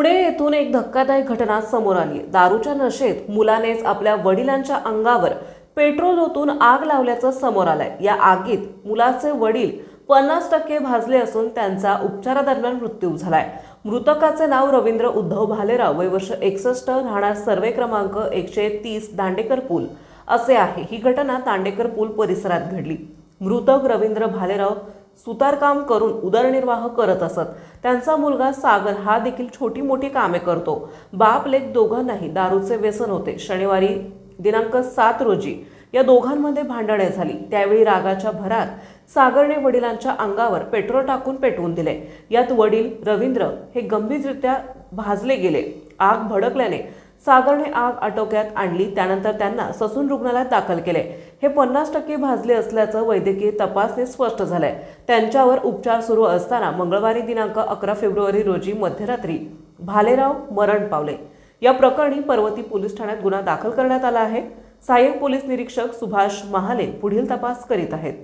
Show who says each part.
Speaker 1: पुणे येथून एक धक्कादायक घटना समोर आली. दारूच्या नशेत मुलानेच आपल्या वडिलांच्या अंगावर पेट्रोल ओतून आग लावल्याचं समोर आलंय. या आगीत मुलाचे वडील पन्नास टक्के भाजले असून त्यांचा उपचारादरम्यान मृत्यू झालाय. मृतकाचे नाव रवींद्र उद्धव भालेराव वय वर्ष एकसष्ट राहणार सर्वे क्रमांक एकशे तीस दांडेकर पूल. असे आहे. ही घटना दांडेकर पूल परिसरात घडली. मृतक रवींद्र भालेराव सुतारकाम करून उदरनिर्वाह करत असत. त्यांचा मुलगा सागर हा देखील छोटी मोठी कामे करतो. बाप लेख दोघांनाही दारूचे व्यसन होते. शनिवारी दिनांक सात रोजी या दोघांमध्ये भांडणे झाली. त्यावेळी रागाच्या भरात सागरने वडिलांच्या अंगावर पेट्रोल टाकून पेटवून दिले. यात वडील रवींद्र हे गंभीररित्या भाजले गेले. आग भडकल्याने सागरने आग आटोक्यात आणली त्यानंतर त्यांना ससून रुग्णालयात दाखल केले. हे पन्नास टक्के भाजले असल्याचं वैद्यकीय तपासणी स्पष्ट झालंय. त्यांच्यावर उपचार सुरू असताना मंगळवारी दिनांक अकरा फेब्रुवारी रोजी मध्यरात्री भालेराव मरण पावले. या प्रकरणी पर्वती पोलीस ठाण्यात गुन्हा दाखल करण्यात आला आहे. सहाय्यक पोलीस निरीक्षक सुभाष महाले पुढील तपास करीत आहेत.